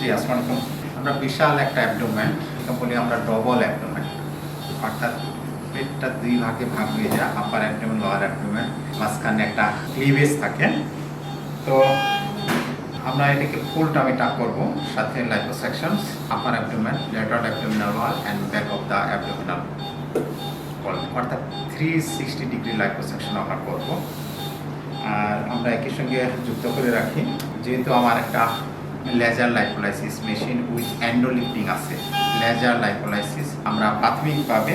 জি আলাইকুম। আমরা বিশাল একটা অ্যাবডোমেন বলি আমরা ডবল অ্যাবডোমেন অর্থাৎ পেটটা দুই ভাগে ভাগ হয়ে যায় আপার অ্যাবডোমেন লোয়ার অ্যাবডোমেন মাঝখানে একটা ক্লিভেজ থাকে। তো আমরা এটাকে ফুল টামি টাক করব, সাথে liposuctions upper abdomen lateral abdominal wall and back of the abdominal অর্থাৎ থ্রি সিক্সটি ডিগ্রি লাইপোসেকশন আমরা করব। আর আমরা একই সঙ্গে যুক্ত করে রাখি। যেহেতু আমার একটা laser lipolysis machine with endolifting আছে। লেজার লাইপোলাইসিস, আমরা প্রাথমিকভাবে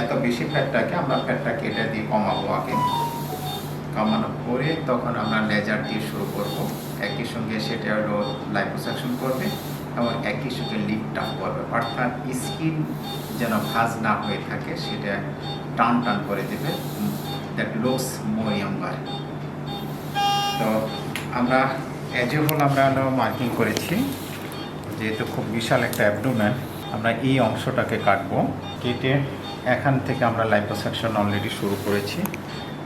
এত বেশি ফ্যাটটাকে আমরা ফ্যাটটা কেটে দিয়ে কমাবো আগে। কমানোর পরে তখন আমরা লেজার দিয়ে শুরু করব। একই সঙ্গে সেটা হলো লাইপোসাকশন করবে এবং একই সঙ্গে আপ করবে। অর্থাৎ স্কিন যেন ভাজ না হয়ে থাকে, সেটা টান টান করে দেবে। দ্যাট লোস মোর তো আমরা হোল আমরা মার্কিং করেছি, যেহেতু খুব বিশাল একটা অ্যাবডোমেন আমরা এই অংশটাকে কাটবো, কেটে এখান থেকে আমরা লাইপোসাকশন অলরেডি শুরু করেছি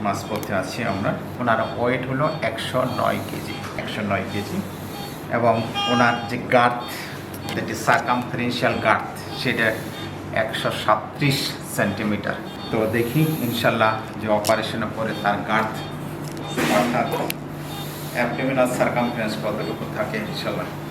মাঝপথে আছি আমরা। ওনার ওয়েট হলো একশো নয় কেজি, একশো নয় কেজি। এবং ওনার যে গার্থ যেটি ইজ সার্কামফারেন্সিয়াল গার্থ সেটা একশো সাত্রিশ সেন্টিমিটার তো দেখি, ইনশাল্লাহ যে অপারেশনের পরে তার গার্থ অর্থাৎ অ্যাবডোমিনাল সার্কামফারেন্স কতটুকু থাকে ইনশাল্লাহ